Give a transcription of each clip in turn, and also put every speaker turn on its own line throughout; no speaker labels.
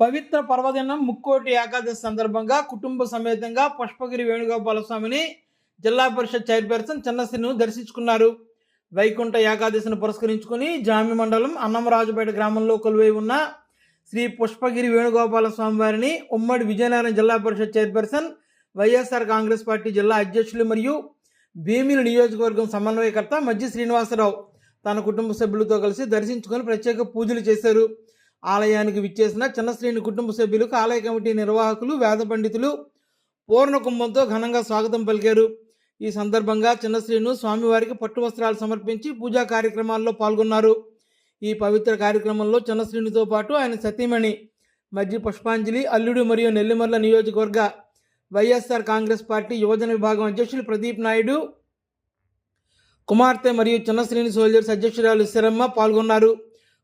పవిత్ర పర్వదినం ముక్కోటి ఏకాదశి సందర్భంగా కుటుంబ సమేతంగా పుష్పగిరి వేణుగోపాల స్వామిని జిల్లా పరిషత్ చైర్పర్సన్ చిన్నశ్రీను దర్శించుకున్నారు. వైకుంఠ ఏకాదశిని పురస్కరించుకుని జామి మండలం అన్నమరాజుపేట గ్రామంలో కొలువై ఉన్న శ్రీ పుష్పగిరి వేణుగోపాల స్వామి వారిని ఉమ్మడి విజయనగరం జిల్లా పరిషత్ చైర్పర్సన్ వైఎస్ఆర్ కాంగ్రెస్ పార్టీ జిల్లా అధ్యక్షులు మరియు భీమిలి నియోజకవర్గం సమన్వయకర్త మధ్య శ్రీనివాసరావు తన కుటుంబ సభ్యులతో కలిసి దర్శించుకొని ప్రత్యేక పూజలు చేశారు. ఆలయానికి విచ్చేసిన చిన్నశ్రేణి కుటుంబ సభ్యులకు ఆలయ కమిటీ నిర్వాహకులు వేద పండితులు పూర్ణ కుంభంతో ఘనంగా స్వాగతం పలికారు. ఈ సందర్భంగా చిన్నశ్రీను స్వామివారికి పట్టు వస్త్రాలు సమర్పించి పూజా కార్యక్రమాల్లో పాల్గొన్నారు. ఈ పవిత్ర కార్యక్రమంలో చిన్నశ్రీనితో పాటు ఆయన సతీమణి మధ్య పుష్పాంజలి అల్లుడు మరియు నెల్లిమర్ల నియోజకవర్గ వైఎస్ఆర్ కాంగ్రెస్ పార్టీ యువజన విభాగం అధ్యక్షులు ప్రదీప్ నాయుడు కుమార్తె మరియు చిన్నశ్రేణి సోల్జర్స్ అధ్యక్షురాలు శరమ్మ పాల్గొన్నారు.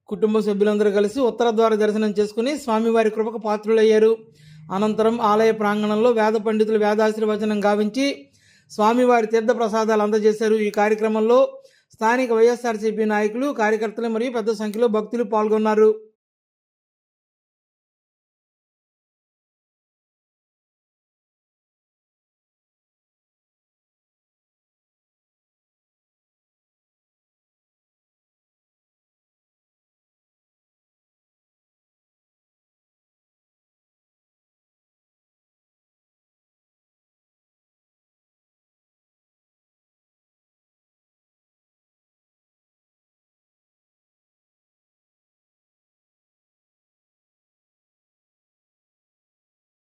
కుటుంబ సభ్యులందరూ కలిసి ఉత్తర ద్వార దర్శనం చేసుకుని స్వామివారి కృపకు పాత్రులయ్యారు. అనంతరం ఆలయ ప్రాంగణంలో వేద పండితులు వేదాశీర్వచనం గావించి స్వామివారి తీర్థ ప్రసాదాలు అందజేశారు. ఈ కార్యక్రమంలో స్థానిక వైఎస్ఆర్సీపీ నాయకులు కార్యకర్తలు మరియు పెద్ద సంఖ్యలో భక్తులు పాల్గొన్నారు.